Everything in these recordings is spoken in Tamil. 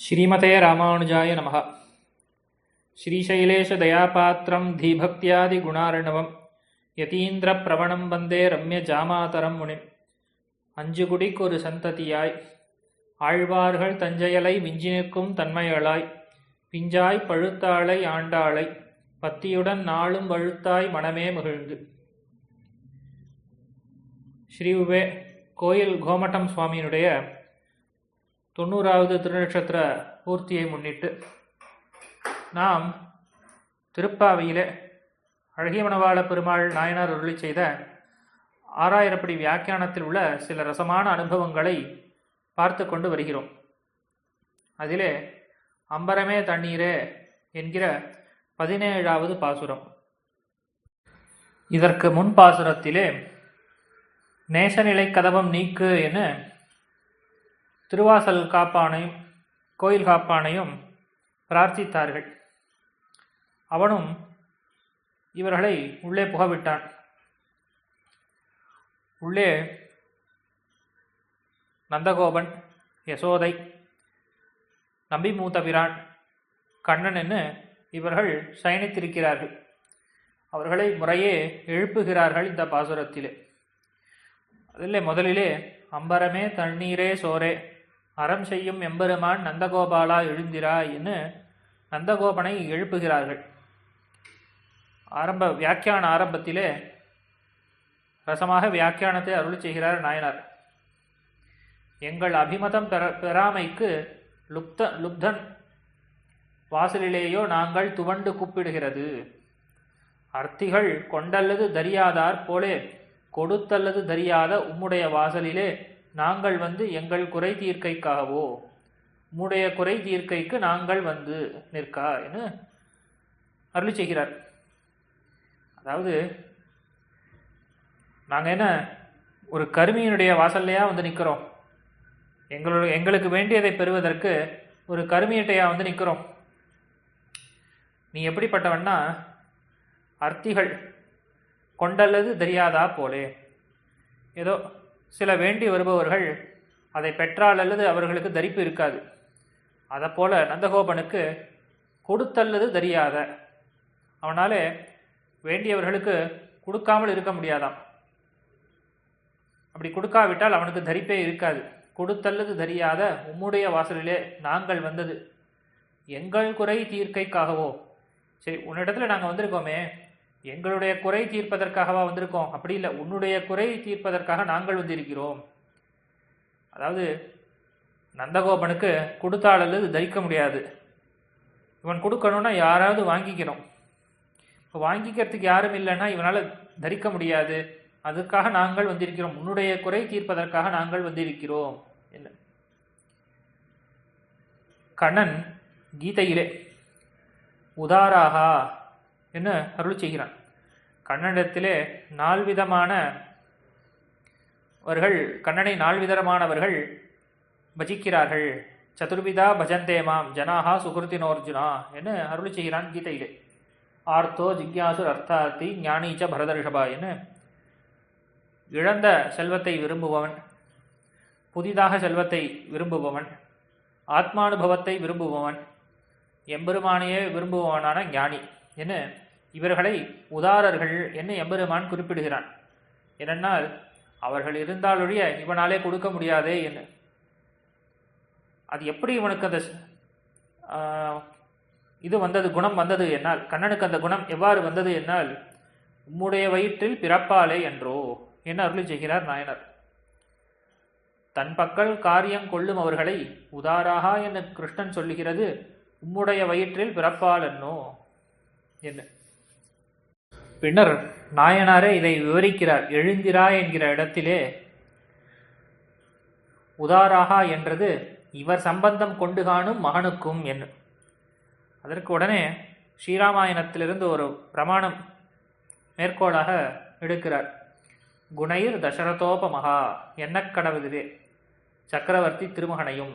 ஸ்ரீமதே ராமானுஜாய நம ஸ்ரீசைலேஷதயாபாத்திரம் தீபக்தியாதிகுணார்ணவம் யதீந்திர பிரவணம் வந்தே ரம்ய ஜாமாதரம் முனி அஞ்சு குடிக்கு ஒரு சந்ததியாய். ஆழ்வார்கள் தஞ்சையலை விஞ்சினுக்கும் தன்மையளாய். பிஞ்சாய் பழுத்தாளை ஆண்டாளை. பத்தியுடன் நாளும் பழுத்தாய் மனமே மகிழ்ந்து. ஸ்ரீ உவே கோயில் கோமட்டம் சுவாமியினுடைய தொண்ணூறாவது திருநட்சத்திர பூர்த்தியை முன்னிட்டு நாம் திருப்பாவையிலே அழகிய மணவாள பெருமாள் நாயனார் அருளி செய்த ஆறாயிரப்படி வியாக்கியானத்தில் உள்ள சில ரசமான அனுபவங்களை பார்த்து கொண்டு வருகிறோம். அதிலே அம்பரமே தண்ணீரே என்கிற பதினேழாவது பாசுரம். இதற்கு முன் பாசுரத்திலே நேசநிலை கதவம் நீக்கு என திருவாசல் காப்பானையும் கோயில் காப்பானையும் பிரார்த்தித்தார்கள். அவனும் இவர்களை உள்ளே புகவிட்டான். உள்ளே நந்தகோபன் யசோதை நம்பி மூத்தபிரான் கண்ணன் என்று இவர்கள் சயனித்திருக்கிறார்கள். அவர்களை முறையே எழுப்புகிறார்கள் இந்த பாசுரத்திலே. அதில் முதலிலே அம்பரமே தண்ணீரே சோரே அறம் செய்யும் எம்பெருமான் நந்தகோபாலா எழுந்திரா என்று நந்தகோபனை எழுப்புகிறார்கள். ஆரம்ப வியாக்கியான ஆரம்பத்திலே ரசமாக வியாக்கியானத்தை அருள் செய்கிறார் நாயனார். எங்கள் அபிமதம் பெற பெறாமைக்கு லுப்த லுப்தன் வாசலிலேயோ நாங்கள் துவண்டு கூப்பிடுகிறது. அர்த்திகள் கொண்டல்லது தரியாதார் போலே கொடுத்தல்லது தரியாத உம்முடைய வாசலிலே நாங்கள் வந்து எங்கள் குறை தீர்க்கைக்காகவோ உம்முடைய குறை தீர்க்கைக்கு நாங்கள் வந்து நிற்கா என அருளி செய்கிறார். அதாவது நாங்கள் என்ன ஒரு கருமியினுடைய வாசல்லையா வந்து நிற்கிறோம் எங்களோட எங்களுக்கு வேண்டியதை பெறுவதற்கு ஒரு கருமியட்டையாக வந்து நிற்கிறோம் நீ எப்படிப்பட்டவன்னா அர்த்திகள் கொண்டல்லது தெரியாதா போலே. ஏதோ சில வேண்டி வருபவர்கள் அதை பெற்றால் அல்லது அவர்களுக்கு தரிப்பு இருக்காது. அதை போல் நந்தகோபனுக்கு கொடுத்தல்லது தெரியாத. அவனாலே வேண்டியவர்களுக்கு கொடுக்காமல் இருக்க முடியாதாம். அப்படி கொடுக்காவிட்டால் அவனுக்கு தரிப்பே இருக்காது. கொடுத்தல்லது தெரியாத உம்முடைய வாசலிலே நாங்கள் வந்தது. எங்கள் குறை தீர்க்கைக்காகவோ. சரி உன்னிடத்தில் நாங்கள் வந்திருக்கோமே. எங்களுடைய குறை தீர்ப்பதற்காகவா வந்திருக்கோம்? அப்படி இல்லை. உன்னுடைய குறை தீர்ப்பதற்காக நாங்கள் வந்திருக்கிறோம். அதாவது நந்தகோபனுக்கு கொடுத்தால் அல்லது தரிக்க முடியாது. இவன் கொடுக்கணும்னா யாராவது வாங்கிக்கணும். இப்போ வாங்கிக்கிறதுக்கு யாரும் இல்லைன்னா இவனால் தரிக்க முடியாது. அதுக்காக நாங்கள் வந்திருக்கிறோம். உன்னுடைய குறை தீர்ப்பதற்காக நாங்கள் வந்திருக்கிறோம். என்ன? கண்ணன் கீதையிலே உதாராகா என்ன அருள் செய்கிறான்? கண்ணனிடத்திலே நால்விதமான அவர்கள் கண்ணனை நால்விதமானவர்கள் பஜிக்கிறார்கள். சதுர்விதா பஜந்தே மாம் ஜனாகா சுகிருத்தினோர்ஜுனா என்று அருள் செய்கிறான் கீதையிலே. ஆர்த்தோ ஜிக்யாசுர் அர்த்தார்த்தி ஞானீச்ச பரதர்ஷபா என்ன இழந்த செல்வத்தை விரும்புபவன் புதிதாக செல்வத்தை விரும்புபவன் ஆத்மானுபவத்தை விரும்புபவன் எம்பெருமானையே விரும்புபவனான ஞானி என்ன இவர்களை உதாரர்கள் என்ன எம்பெருமான் குறிப்பிடுகிறான். என்னென்னால் அவர்கள் இருந்தாலொழிய இவனாலே கொடுக்க முடியாதே என்று. அது எப்படி இவனுக்கு அந்த இது வந்தது குணம் வந்தது என்னால்? கண்ணனுக்கு அந்த குணம் எவ்வாறு வந்தது என்னால்? உம்முடைய வயிற்றில் பிறப்பாலே என்றோ? என்று அருளி செய்கிறார் நாயனர்? தன் பக்கல் காரியம் கொள்ளும் அவர்களை உதாராகா என்று கிருஷ்ணன் சொல்லுகிறது உம்முடைய வயிற்றில் பிறப்பால் என்னோ? என்ன பின்னர் நாயனாரே இதை விவரிக்கிறார். எழுந்திரா என்கிற இடத்திலே உதாராகா என்றது இவர் சம்பந்தம் கொண்டு காணும் மகனுக்கும் என். அதற்கு உடனே ஸ்ரீராமாயணத்திலிருந்து ஒரு பிரமாணம் மேற்கோளாக எடுக்கிறார். குணைர் தசரதோபமகா என்ன சக்கரவர்த்தி திருமகனையும்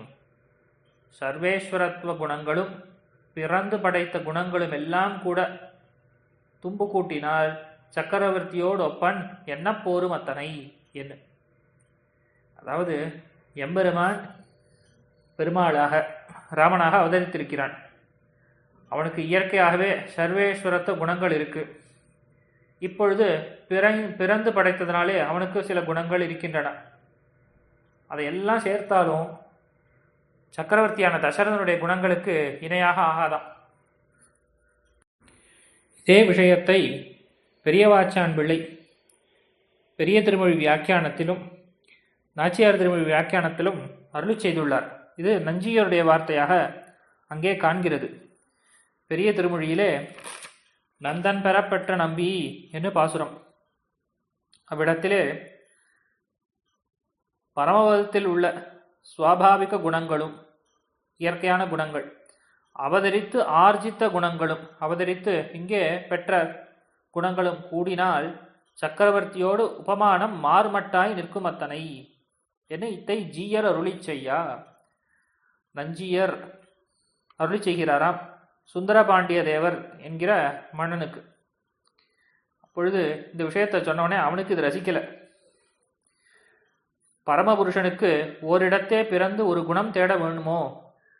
சர்வேஸ்வரத்துவ குணங்களும் பிறந்து படைத்த குணங்களும் எல்லாம் கூட தும்பு கூட்டினால் சக்கரவர்த்தியோடு ஒப்பன் என்ன போரும் அத்தனை? என்ன அதாவது எம்பெருமான் பெருமாளாக ராமனாக அவதரித்திருக்கிறான். அவனுக்கு இயற்கையாகவே சர்வேஸ்வரத்த குணங்கள் இருக்கு. இப்பொழுது பிறந் பிறந்து படைத்ததினாலே அவனுக்கு சில குணங்கள் இருக்கின்றன. அதையெல்லாம் சேர்த்தாலும் சக்கரவர்த்தியான தசரதனுடைய குணங்களுக்கு இணையாக ஆகாதாம். இதே விஷயத்தை பெரியவாச்சான் பிள்ளை பெரிய திருமொழி வியாக்கியானத்திலும் நாச்சியார் திருமொழி வியாக்கியானத்திலும் அருளி செய்துள்ளார். இது நஞ்சியருடைய வார்த்தையாக அங்கே காண்கிறது. பெரிய திருமொழியிலே நந்தன் பெறப்பெற்ற நம்பி என்று பாசுரம். அவ்விடத்திலே பரமபதத்தில் உள்ள சுவாபாவிக குணங்களும் இயற்கையான குணங்கள் அவதரித்து ஆர்ஜித்த குணங்களும் அவதரித்து இங்கே பெற்ற குணங்களும் கூடினால் சக்கரவர்த்தியோடு உபமானம் மாறுமட்டாய் நிற்கும் அத்தனை. என இத்தை ஜீயர் அருளி செய்யா? நஞ்சியர் அருளி செய்கிறாராம் சுந்தரபாண்டிய தேவர் என்கிற மன்னனுக்கு. அப்பொழுது இந்த விஷயத்தை சொன்னவனே அவனுக்கு இது ரசிக்கல. பரமபுருஷனுக்கு ஓரிடத்தே பிறந்து ஒரு குணம் தேட வேணுமோ?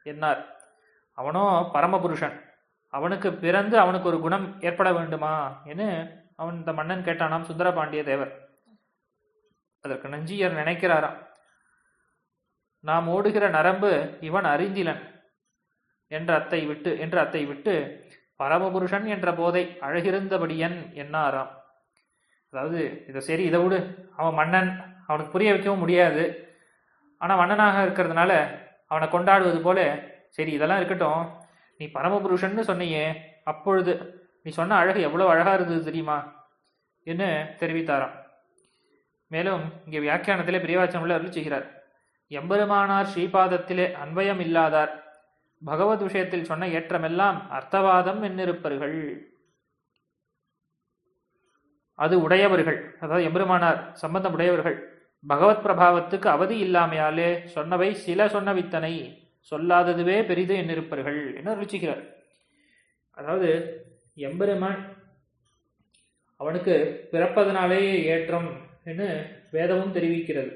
என்னார். அவனோ பரமபுருஷன். அவனுக்கு பிறந்து அவனுக்கு ஒரு குணம் ஏற்பட வேண்டுமா? என்று அவன் இந்த மன்னன் கேட்டானாம் சுந்தரபாண்டிய தேவர். அதற்கு நஞ்சியர் நினைக்கிறாராம். நாம் ஓடுகிற நரம்பு இவன் அறிந்திலன். என்ற அத்தை விட்டு என்ற அத்தை விட்டு பரமபுருஷன் என்ற போதை அழகிருந்தபடியன் என்னாராம். அதாவது இதை சரி இதை விடு. அவன் மன்னன். அவனுக்கு புரிய வைக்கவும் முடியாது. ஆனால் மன்னனாக இருக்கிறதுனால அவனை கொண்டாடுவது போல சரி இதெல்லாம் இருக்கட்டும். நீ பரமபுருஷன்னு சொன்னியே அப்பொழுது நீ சொன்ன அழகு எவ்வளோ அழகாக இருந்தது தெரியுமா? என்று தெரிவித்தாராம். மேலும் இங்கே வியாக்கியானத்திலே பிரியவாச்சனமுள்ள அருள் செய்கிறார். எம்பெருமானார் ஸ்ரீபாதத்திலே அன்பயம் இல்லாதார். பகவத் விஷயத்தில் சொன்ன ஏற்றமெல்லாம் அர்த்தவாதம் என்னிருப்பர்கள். அது உடையவர்கள் அதாவது எம்பெருமானார் சம்பந்தம் உடையவர்கள். பகவத் பிரபாவத்துக்கு அவதி இல்லாமையாலே சொன்னவை சில சொன்னவித்தனை சொல்லாததுவே பெரிது என்னிருப்பர்கள் என்று ருச்சிக்கிறார். அதாவது எம்பெருமான் அவனுக்கு பிறப்பதனாலேயே ஏற்றம் என்று வேதமும் தெரிவிக்கிறது.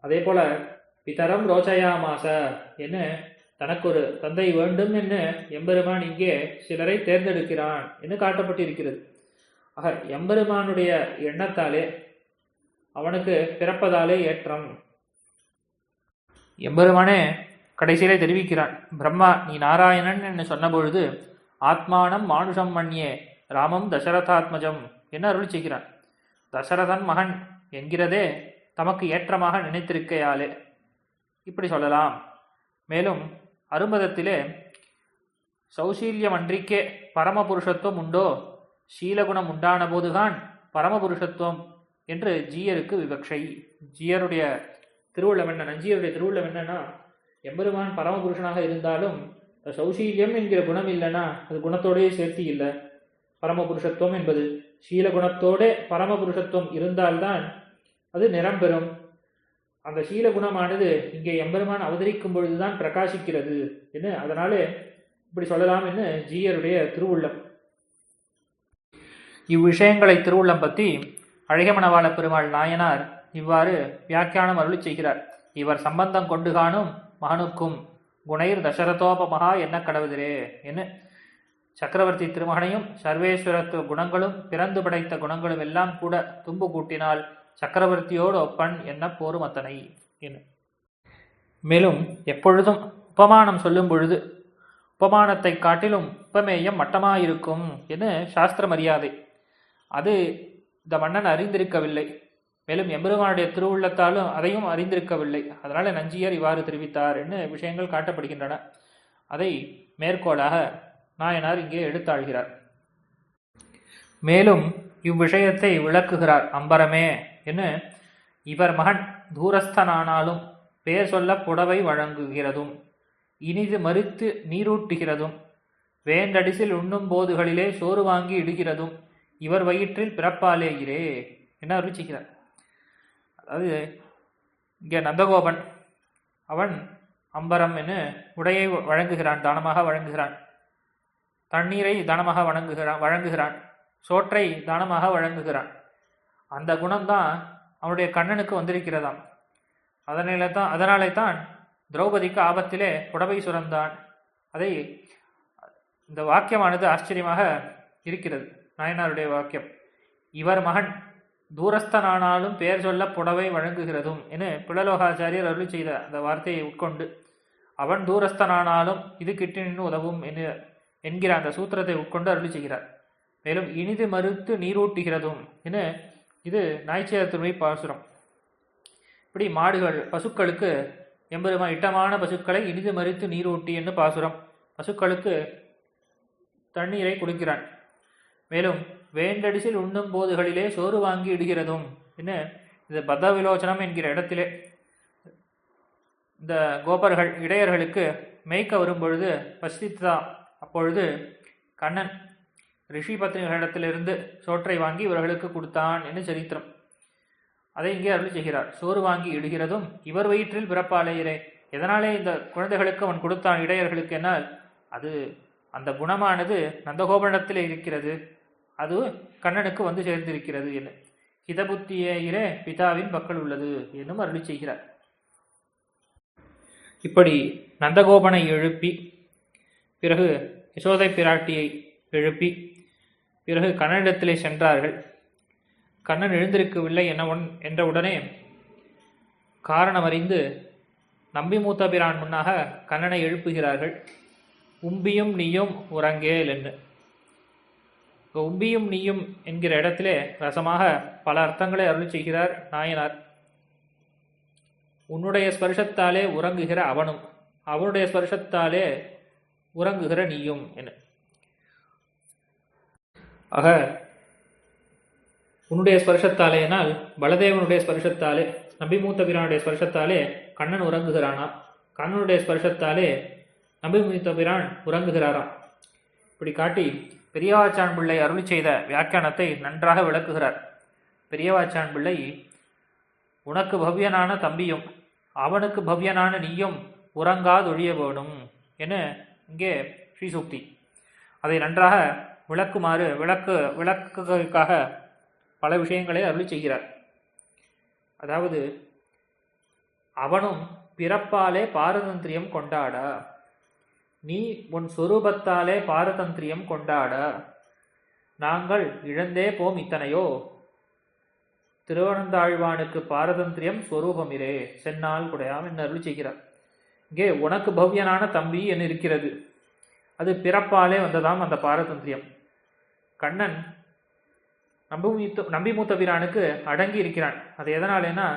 அதே போல பிதரம் ரோச்சயாமாச என்று தனக்கு ஒரு தந்தை வேண்டும் என்று எம்பெருமான் இங்கே சிலரை தேர்ந்தெடுக்கிறான் என்று காட்டப்பட்டிருக்கிறது. ஆக எம்பெருமானுடைய எண்ணத்தாலே அவனுக்கு பிறப்பதாலே ஏற்றம். எம்பெருமானே கடைசியிலே தெரிவிக்கிறான் பிரம்மா நீ நாராயணன் என்று சொன்னபொழுது ஆத்மானம் மானுஷம் மண்யே ராமம் தசரதாத்மஜம் என்று அருள் செய்கிறான். தசரதன் மகன் என்கிறதே தமக்கு ஏற்றமாக நினைத்திருக்கையாலே. இப்படி சொல்லலாம். மேலும் அரும்பதத்திலே சௌசீல்யம் அன்றிக்கே பரமபுருஷத்துவம் உண்டோ? சீலகுணம் உண்டான போதுதான் பரமபுருஷத்துவம் என்று ஜீயருக்கு விவக்ஷை. ஜீயருடைய திருவுள்ளம் என்ன நஞ்சியருடைய திருவுள்ளம் என்னன்னா எம்பெருமான் பரமபுருஷனாக இருந்தாலும் சௌசீல்யம் என்கிற குணம் இல்லைன்னா அது குணத்தோடையே சேர்த்தி இல்லை. பரமபுருஷத்துவம் என்பது சீலகுணத்தோட பரமபுருஷத்துவம் இருந்தால்தான் அது நிரம்பெறும் அந்த சீல குணமானது இங்கே எம்பெருமான் அவதரிக்கும் பொழுதுதான் பிரகாசிக்கிறது என்று அதனாலே இப்படி சொல்லலாம் என்று ஜீயருடைய திருவுள்ளம். இவ்விஷயங்களை திருவுள்ளம் பற்றி அழகமணவாள பெருமாள் நாயனார் இவ்வாறு வியாக்கியானம் அருளி செய்கிறார். இவர் சம்பந்தம் கொண்டு காணும் மகனுக்கும் குணைர் தசரதோபமகா என்ன கடவுதிரே என்று. சக்கரவர்த்தி திருமகனையும் சர்வேஸ்வரத்து குணங்களும் பிறந்து படைத்த குணங்களும் எல்லாம் கூட தும்பு கூட்டினால் சக்கரவர்த்தியோடு ஒப்பன் என்ன போரும் அத்தனை என மேலும் எப்பொழுதும் உபமானம் சொல்லும் பொழுது உபமானத்தை காட்டிலும் உபமேயம் மட்டமாயிருக்கும் என சாஸ்திர மரியாதை அது இந்த மன்னன் அறிந்திருக்கவில்லை. மேலும் எம்பெருமானுடைய திருவுள்ளத்தாலும் அதையும் அறிந்திருக்கவில்லை. அதனால நஞ்சியர் இவ்வாறு தெரிவித்தார் என்று விஷயங்கள் காட்டப்படுகின்றன. அதை மேற்கோளாக நாயனார் இங்கே எடுத்தாள்கிறார். மேலும் இவ்விஷயத்தை விளக்குகிறார் அம்பரமே என்று இவர் மகன் தூரஸ்தனானாலும் பெயர் சொல்ல புடவை வழங்குகிறதும் இனிது மறுத்து நீரூட்டுகிறதும் வேண்டடிசில் உண்ணும் போதுகளிலே சோறு வாங்கி இடுகிறதும் இவர் வயிற்றில் பிறப்பாலேகிறே என்ன அருச்சிக்கிறார் அதாவது இங்கே நந்தகோபன் அவன் அம்பரம் என்று உடையை வழங்குகிறான் தானமாக வழங்குகிறான். தண்ணீரை தானமாக வழங்குகிறான் வழங்குகிறான். சோற்றை தானமாக வழங்குகிறான். அந்த குணம்தான் அவனுடைய கண்ணனுக்கு வந்திருக்கிறதாம். அதனால தான் அதனாலே தான் திரௌபதிக்கு ஆபத்திலே புடவை சுரந்தான். அதை இந்த வாக்கியமானது ஆச்சரியமாக இருக்கிறது. நாயனாருடைய வாக்கியம். இவர் மகன் தூரஸ்தனானாலும் பெயர் சொல்ல புடவை வழங்குகிறதும் என பிளலோகாச்சாரியர் அருள் செய்த அந்த வார்த்தையை உட்கொண்டு அவன் தூரஸ்தனானாலும் இது கிட்டினின் உதவும் என என்கிற அந்த சூத்திரத்தை உட்கொண்டு அருள் செய்கிறார். மேலும் இனிது மறுத்து நீரூட்டுகிறதும் என இது நாய்ச்சியார் பாசுரம். இப்படி மாடுகள் பசுக்களுக்கு எம்பெருமா இட்டமான பசுக்களை இனிது மறித்து நீரூட்டி என்று பாசுரம். பசுக்களுக்கு தண்ணீரை கொடுக்கிறான். மேலும் வேண்டடிசில் உண்ணும் போதுகளிலே சோறு வாங்கி இடுகிறதும். என்ன? இது பத விலோச்சனம் என்கிற இடத்திலே இந்த கோபர்கள் இடையர்களுக்கு மேய்க்க வரும்பொழுது பசித்தா அப்பொழுது கண்ணன் ரிஷி பத்னிகளிடத்திலிருந்து சோற்றை வாங்கி இவர்களுக்கு கொடுத்தான் என்று சரித்திரம். அதை இங்கே அருள் செய்கிறார். சோறு வாங்கி இடுகிறதும் இவர் வயிற்றில் பிறப்பாலேயரே எதனாலே இந்த குழந்தைகளுக்கு அவன் கொடுத்தான் இடையர்களுக்கு என்னால்? அது அந்த குணமானது நந்தகோபனிடத்தில் இருக்கிறது. அது கண்ணனுக்கு வந்து சேர்ந்திருக்கிறது என. ஹிதபுத்தியிலே பிதாவின் பக்கல் உள்ளது என்னும் அருளி செய்கிறார். இப்படி நந்தகோபனை எழுப்பி பிறகு யசோதை பிராட்டியை எழுப்பி பிறகு கண்ணனிடத்திலே சென்றார்கள். கண்ணன் எழுந்திருக்கவில்லை என உன் என்ற உடனே காரணம் அறிந்து நம்பி மூத்த பிரான் முன்னாக கண்ணனை எழுப்புகிறார்கள். உம்பியும் நீயும் உறங்கேல் என்று. உம்பியும் நீயும் என்கிற இடத்திலே ரசமாக பல அர்த்தங்களை அருள் செய்கிறார் நாயனார். உன்னுடைய ஸ்பர்ஷத்தாலே உறங்குகிற அவனும் அவனுடைய ஸ்பர்ஷத்தாலே உறங்குகிற நீயும் என. ஆக உன்னுடைய ஸ்பர்ஷத்தாலேனால் பலதேவனுடைய ஸ்பர்ஷத்தாலே நபிமூத்த பிரானுடைய ஸ்பர்ஷத்தாலே கண்ணன் உறங்குகிறானா? கண்ணனுடைய ஸ்பர்ஷத்தாலே நபிமூத்த பிரான் உறங்குகிறாராம் இப்படி காட்டி பெரியவாச்சான் பிள்ளை அருளி செய்த வியாக்கியானத்தை நன்றாக விளக்குகிறார். பெரியவாச்சான் பிள்ளை உனக்கு பவ்யனான தம்பியும் அவனுக்கு பவ்யனான நீயும் உறங்காதொழிய வேணும் என இங்கே ஸ்ரீசூக்தி அதை நன்றாக விளக்குமாறு விளக்கு விளக்குக்காக பல விஷயங்களை அருளி செய்கிறார். அதாவது அவனும் பிறப்பாலே பாரதந்திரியம் கொண்டாடா நீ உன் சொரூபத்தாலே பாரதந்திரியம் கொண்டாட. நாங்கள் இழந்தே போம் இத்தனையோ? திருவனந்தாழ்வானுக்கு பாரதந்திரியம் ஸ்வரூபமிரே சென்னால் குடையாம் என்று அருள் செய்கிறார்? இங்கே உனக்கு பவ்யனான தம்பி என்று இருக்கிறது. அது பிறப்பாலே வந்ததாம் அந்த பாரதந்திரியம். கண்ணன் நம்பிமூத்த நம்பிமூத்த வீரானுக்கு அடங்கி இருக்கிறான். அது எதனாலேனா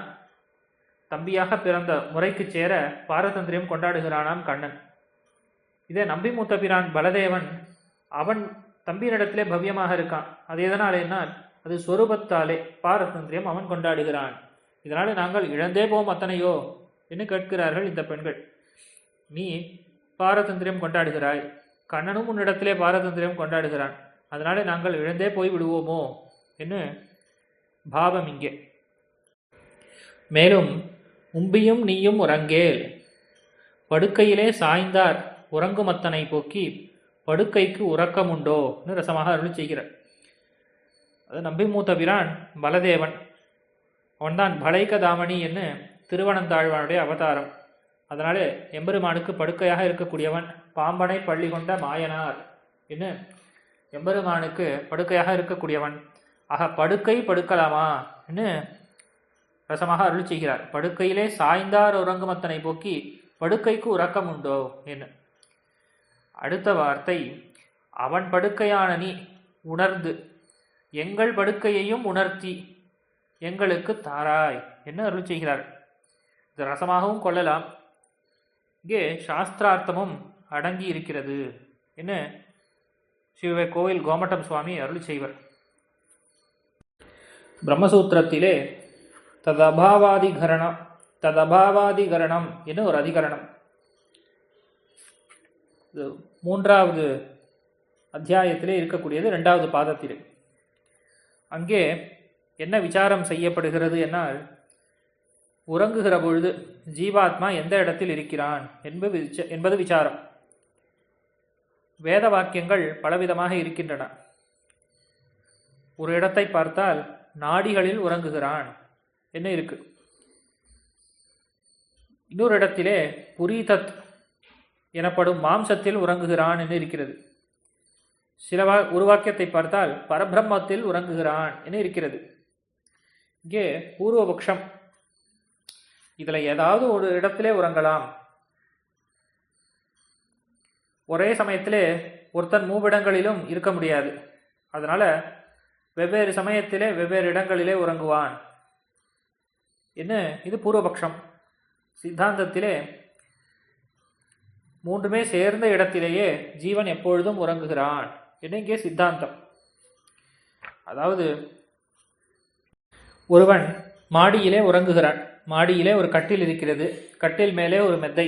தம்பியாக பிறந்த முறைக்கு சேர பாரதந்திரியம் கொண்டாடுகிறானாம் கண்ணன். இதே நம்பிமூத்த பிரான் பலதேவன் அவன் தம்பியினிடத்திலே பவ்யமாக இருக்கான். அது எதனாலேனா அது சொரூபத்தாலே பாரதந்திரியம் அவன் கொண்டாடுகிறான். இதனால் நாங்கள் இழந்தே போம் அத்தனையோ என்று கேட்கிறார்கள் இந்த பெண்கள். நீ பாரதந்திரியம் கொண்டாடுகிறாய். கண்ணனும் உன்னிடத்திலே பாரதந்திரியம் கொண்டாடுகிறான். அதனால நாங்கள் இழந்தே போய் விடுவோமோ என்று பாவம் இங்கே. மேலும் உம்பியும் நீயும் உறங்கேல். படுக்கையிலே சாய்ந்தார். உறங்குமத்தனை போக்கி படுக்கைக்கு உறக்கம் உண்டோன்னு ரசமாக அருள் செய்கிறார். அது நம்பி மூத்த பிரான் பலதேவன். அவன்தான் பலைகதாமணி என்று திருவனந்தாழ்வானுடைய அவதாரம். அதனாலே எம்பெருமானுக்கு படுக்கையாக இருக்கக்கூடியவன் பாம்பனை பள்ளி கொண்ட மாயனார் என்று எம்பெருமானுக்கு படுக்கையாக இருக்கக்கூடியவன். ஆக படுக்கை படுக்கலாமா என்று ரசமாக அருள் செய்கிறார். படுக்கையிலே சாய்ந்தார் உறங்குமத்தனை போக்கி படுக்கைக்கு உறக்கம் உண்டோ என்ன அடுத்த வார்த்தை அவன் படுக்கையான நீ உணர்ந்து எங்கள் படுக்கையையும் உணர்த்தி எங்களுக்கு தாராய் என்று அருள் செய்கிறார். இது ரசமாகவும் கொள்ளலாம். இங்கே சாஸ்திரார்த்தமும் அடங்கி இருக்கிறது என்ன சிவ கோவில் கோமட்டம் சுவாமி அருள் செய்வர். பிரம்மசூத்திரத்திலே ததபாவாதிகரணம் ததபாவாதிகரணம் என்று ஒரு அதிகரணம். மூன்றாவது அத்தியாயத்திலே இருக்கக்கூடியது ரெண்டாவது பாதத்திலே. அங்கே என்ன விசாரம் செய்யப்படுகிறது என்னால் உறங்குகிற பொழுது ஜீவாத்மா எந்த இடத்தில் இருக்கிறான் என்பது என்பது விசாரம். வேத வாக்கியங்கள் பலவிதமாக இருக்கின்றன. ஒரு இடத்தை பார்த்தால் நாடிகளில் உறங்குகிறான் என்ன இருக்கு? இன்னொரு இடத்திலே புரீதத் எனப்படும் மாம்சத்தில் உறங்குகிறான் என்று இருக்கிறது. சில வா ஒரு வாக்கியத்தை பார்த்தால் பரபிரம்மத்தில் உறங்குகிறான் என இருக்கிறது. இங்கே பூர்வபக்ஷம். இதில் ஏதாவது ஒரு இடத்திலே உறங்கலாம். ஒரே சமயத்திலே ஒருத்தன் மூவிடங்களிலும் இருக்க முடியாது. அதனால வெவ்வேறு சமயத்திலே வெவ்வேறு இடங்களிலே உறங்குவான். என்ன? இது பூர்வபக்ஷம். சித்தாந்தத்திலே மூன்றுமே சேர்ந்த இடத்திலேயே ஜீவன் எப்பொழுதும் உறங்குகிறான். என்னங்கே சித்தாந்தம். அதாவது ஒருவன் மாடியிலே உறங்குகிறான். மாடியிலே ஒரு கட்டில் இருக்கிறது. கட்டில் மேலே ஒரு மெத்தை.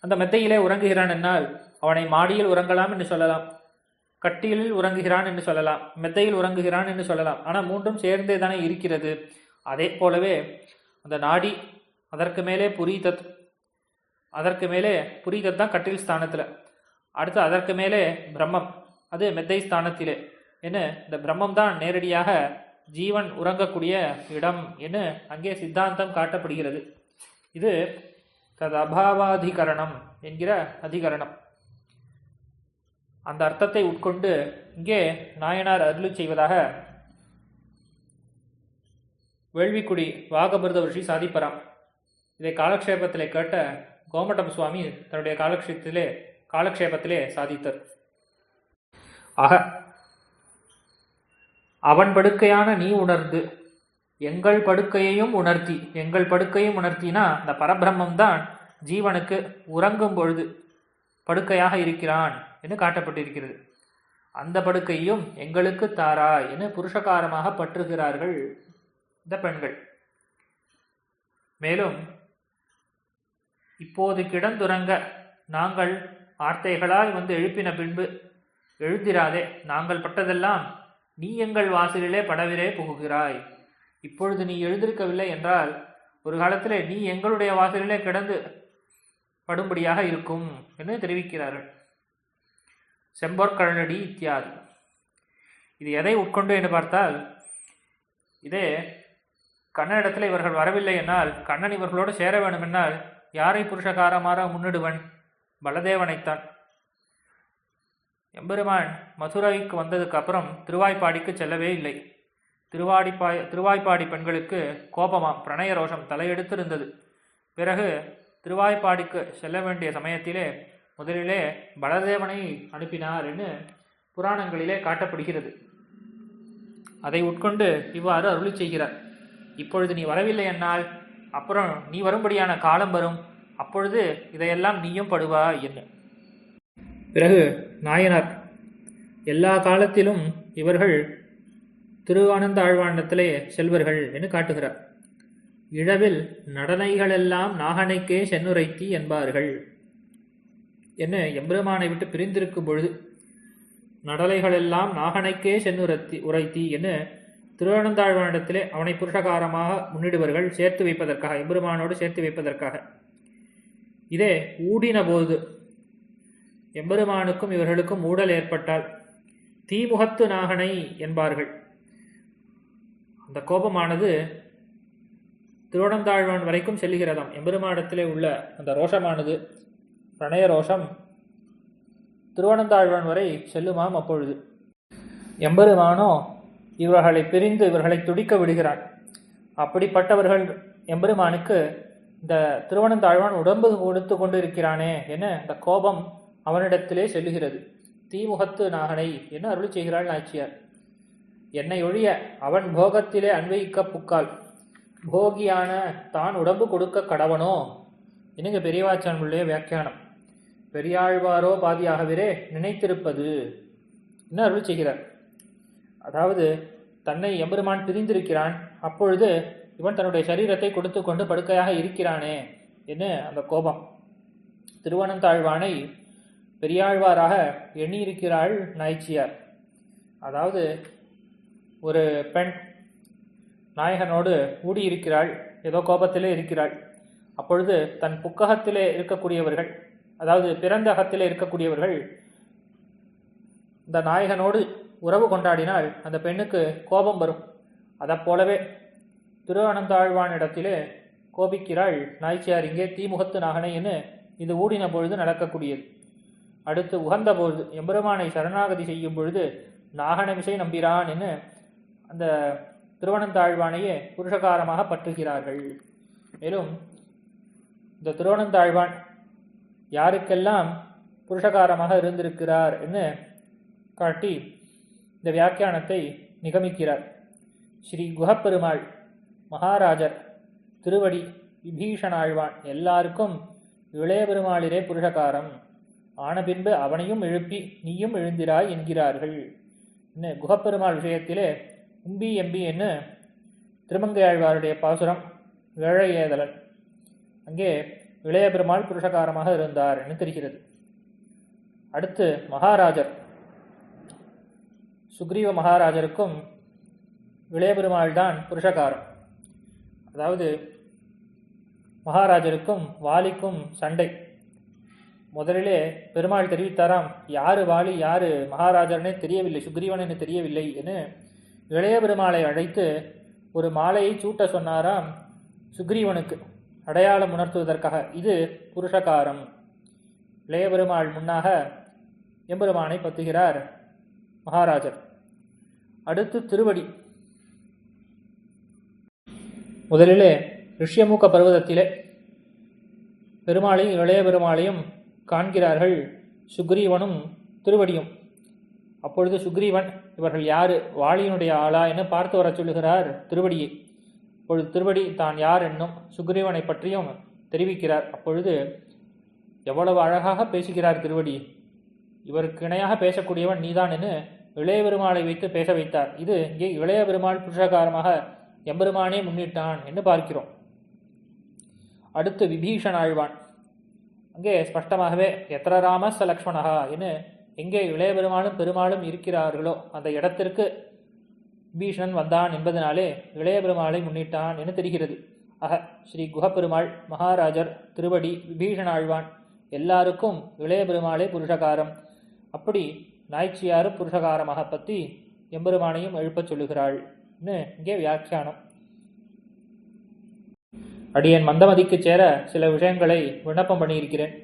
அந்த மெத்தையிலே உறங்குகிறான் என்னால் அவனை மாடியில் உறங்கலாம் என்று சொல்லலாம். கட்டிலில் உறங்குகிறான் என்று சொல்லலாம். மெத்தையில் உறங்குகிறான் என்று சொல்லலாம். ஆனால் மூன்றும் சேர்ந்தே தானே இருக்கிறது. அதே போலவே அந்த நாடி அதற்கு மேலே புரிதத் அதற்கு மேலே புரீதத் தான் கட்டில் ஸ்தானத்தில். அடுத்து அதற்கு மேலே பிரம்மம். அது மெத்தை ஸ்தானத்திலே. என்ன? இந்த பிரம்மம் தான் நேரடியாக ஜீவன் உறங்கக்கூடிய இடம் என அங்கே சித்தாந்தம் காட்டப்படுகிறது. இது தது அபாவாதிகரணம் என்கிற அதிகரணம். அந்த அர்த்தத்தை உட்கொண்டு இங்கே நாயனார் அருளி செய்வதாக வேள்விக்குடி வாகபிரத ரிஷி சாதிப்பராம். இதை காலக்ஷேபத்தில் கேட்ட கோமட்டம் சுவாமி தன்னுடைய காலக்ஷேபத்திலே காலக்ஷேபத்திலே சாதித்தார். ஆக அவன் படுக்கையான நீ உணர்ந்து எங்கள் படுக்கையையும் உணர்த்தி எங்கள் படுக்கையும் உணர்த்தினா அந்த பரபிரம்மம் தான் ஜீவனுக்கு உறங்கும் பொழுது படுக்கையாக இருக்கிறான் என்று காட்டப்பட்டிருக்கிறது. அந்த படுக்கையும் எங்களுக்கு தாரா என புருஷகாரமாக பற்றுகிறார்கள் இந்த பெண்கள். மேலும் இப்போது கிடந்துறங்க. நாங்கள் வார்த்தைகளால் வந்து எழுப்பின பின்பு எழுந்திராதே நாங்கள் பட்டதெல்லாம் நீ எங்கள் வாசலிலே படவிலே புகுகிறாய். இப்பொழுது நீ எழுந்திருக்கவில்லை என்றால் ஒரு காலத்தில் நீ எங்களுடைய வாசலிலே கிடந்து படும்படியாக இருக்கும் என்று தெரிவிக்கிறார்கள். செம்பொற்கழனடி இத்தியாதி. இது எதை உட்கொண்டு என்று பார்த்தால் இதே கண்ணனிடத்தில் இவர்கள் வரவில்லை என்னால் கண்ணன் இவர்களோடு சேர வேண்டுமென்னால் யாரை புருஷகாரமாக முன்னிடுவன்? பலதேவனைத்தான். எம்பெருமான் மதுரைக்கு வந்ததுக்கு அப்புறம் திருவாய்ப்பாடிக்கு செல்லவே இல்லை. திருவாடிப்பாய் திருவாய்ப்பாடி பெண்களுக்கு கோபமாம் பிரணய ரோஷம் தலையெடுத்திருந்தது. பிறகு திருவாய்ப்பாடிக்கு செல்ல வேண்டிய சமயத்திலே முதலிலே பலதேவனை அனுப்பினார் என்று புராணங்களிலே காட்டப்படுகிறது. அதை உட்கொண்டு இவ்வாறு அருளி செய்கிறார். இப்பொழுது நீ வரவில்லை என்னால் அப்புறம் நீ வரும்படியான காலம் வரும். அப்பொழுது இதையெல்லாம் நீயும் படுவா என்ன பிறகு நாயனார் எல்லா காலத்திலும் இவர்கள் திருவானந்த ஆழ்வாண்டத்திலே செல்வர்கள் என்று காட்டுகிறார். இழவில் நடனைகளெல்லாம் நாகனைக்கே சென்னுரைத்தி என்பார்கள் என்ன எம்பெருமானை விட்டு பிரிந்திருக்கும் பொழுது நடலைகளெல்லாம் நாகனைக்கே சென்னுரத்தி உரைத்தி என்ன திருவனந்தாழ்வானிடத்திலே அவனை புருஷகாரமாக முன்னிடுவர்கள் சேர்த்து வைப்பதற்காக எம்பெருமானோடு சேர்த்து வைப்பதற்காக. இதே ஊடின போது எம்பெருமானுக்கும் இவர்களுக்கும் ஊடல் ஏற்பட்டால் தீமுகத்து நாகனை என்பார்கள். அந்த கோபமானது திருவனந்தாழ்வான் வரைக்கும் செல்லுகிறதாம். எம்பெருமானிடத்திலே உள்ள அந்த ரோஷமானது பிரணய ரோஷம் திருவனந்தாழ்வான் வரை செல்லுமாம் அப்பொழுது. எம்பெருமானோ இவர்களை பிரிந்து இவர்களை துடிக்க விடுகிறான் அப்படிப்பட்டவர்கள் எம்பெருமானுக்கு இந்த திருவனந்தாழ்வான் உடம்பு கொடுத்து கொண்டு இருக்கிறானே என இந்த கோபம் அவனிடத்திலே செல்லுகிறது. தீமுகத்து நாகனை என அருள் செய்கிறாள் நாச்சியார்? என்னை ஒழிய அவன் போகத்திலே அன்வயிக்க புக்கால். போகியான தான் உடம்பு கொடுக்க கடவனோ? என்னங்க பெரியவாச்சானுடைய வியாக்கியானம். பெரியாழ்வாரோ பாதியாகவே நினைத்திருப்பது. என்ன அருள் செய்கிறார்? அதாவது தன்னை எம்பெருமான் பிரிந்திருக்கிறான் அப்பொழுது இவன் தன்னுடைய சரீரத்தை கொடுத்து கொண்டு படுக்கையாக இருக்கிறானே என்று அந்த கோபம். திருவனந்தாழ்வானை பெரியாழ்வாராக எண்ணியிருக்கிறாள் நாய்ச்சியார். அதாவது ஒரு பெண் நாயகனோடு ஊடியிருக்கிறாள் ஏதோ கோபத்திலே இருக்கிறாள். அப்பொழுது தன் புக்ககத்திலே இருக்கக்கூடியவர்கள் அதாவது பிறந்த அகத்திலே இருக்கக்கூடியவர்கள் இந்த நாயகனோடு உறவு கொண்டாடினால் அந்த பெண்ணுக்கு கோபம் வரும். அதைப் போலவே திருவனந்தாழ்வானிடத்திலே கோபிக்கிறாள் நாய்ச்சியார் இங்கே தீமுகத்து நாகனை என்று இது ஊடின பொழுது நடக்கக்கூடியது. அடுத்து உகந்த பொழுது எம்பெருமானை சரணாகதி செய்யும் பொழுது நாகனமிசை நம்பிரான் என்று அந்த திருவனந்தாழ்வானையே புருஷகாரமாக பற்றுகிறார்கள். மேலும் இந்த திருவனந்தாழ்வான் யாருக்கெல்லாம் புருஷகாரமாக இருந்திருக்கிறார் என்று காட்டி இந்த வியாக்கியானத்தை நிகமிக்கிறார். ஸ்ரீ குஹப்பெருமாள் மகாராஜர் திருவடி விபீஷணாழ்வான் எல்லாருக்கும் இளைய பெருமாளிரே புருஷகாரம். ஆன பின்பு அவனையும் எழுப்பி நீயும் எழுந்திராய் என்கிறார்கள். என்ன குஹப்பெருமாள் விஷயத்திலே உம்பி எம்பி என்று திருமங்கையாழ்வாருடைய பாசுரம் ஏழையேதலன் அங்கே இளைய பெருமாள் புருஷகாரமாக இருந்தார் என்று தெரிகிறது. அடுத்து மகாராஜர். சுக்ரீவ மகாராஜருக்கும் விளையபெருமாள் தான் புருஷகாரம். அதாவது மகாராஜருக்கும் வாலிக்கும் சண்டை. முதலிலே பெருமாள் தெரிவித்தாராம் யாரு வாலி யாரு மகாராஜர்னே தெரியவில்லை சுக்ரீவன் என்று தெரியவில்லை என்று இளைய பெருமாளை அழைத்து ஒரு மாலையை சூட்ட சொன்னாராம் சுக்ரீவனுக்கு அடையாளம் உணர்த்துவதற்காக இது புருஷகாரம். இளைய பெருமாள் முன்னாக எம்பெருமானை பத்துகிறார். மகாராஜர். அடுத்து திருவடி. முதலிலே ரிஷ்யமூக்க பர்வதத்திலே பெருமாளையும் இளைய பெருமாளையும் காண்கிறார்கள் சுக்ரீவனும் திருவடியும். அப்பொழுது சுக்ரீவன் இவர்கள் யார்? வாளியினுடைய ஆளா? என பார்த்து வரச் சொல்லுகிறார் திருவடியை. அப்பொழுது திருவடி தான் யார் என்னும் சுக்ரீவனை பற்றியும் தெரிவிக்கிறார். அப்பொழுது எவ்வளவு அழகாக பேசுகிறார் திருவடி. இவருக்கு இணையாக பேசக்கூடியவன் நீதான் என்று இளைய பெருமாளை வைத்து பேச வைத்தார். இது இங்கே இளைய பெருமாள் புருஷகாரமாக எம்பெருமானே முன்னிட்டான் என்று பார்க்கிறோம். அடுத்து விபீஷன் ஆழ்வான் அங்கே ஸ்பஷ்டமாகவே எத்திர ராம ச லக்ஷ்மணஹா என்று எங்கே இளைய பெருமாளும் பெருமாளும் இருக்கிறார்களோ அந்த இடத்திற்கு விபீஷணன் வந்தான் என்பதனாலே இளைய பெருமாளை முன்னிட்டான் என்று தெரிகிறது. ஆக ஸ்ரீ குஹப்பெருமாள் மகாராஜர் திருவடி விபீஷணாழ்வான் எல்லாருக்கும் இளைய பெருமாளே புருஷகாரம். அப்படி நாய்ச்சியாறு புருஷகாரமாக பற்றி எம்பெருமானையும் எழுப்பச் சொல்லுகிறாள்னு இங்கே வியாக்கியானம். அடியன் மந்தமதிக்கு சேர சில விஷயங்களை விண்ணப்பம் பண்ணியிருக்கிறேன்.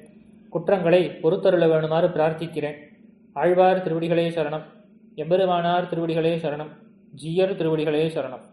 குற்றங்களை பொறுத்தருள வேணுமாறு பிரார்த்திக்கிறேன். ஆழ்வார் திருவடிகளே சரணம். எம்பெருமானார் திருவடிகளே சரணம். ஜீயர் திருவடிகளே சரணம்.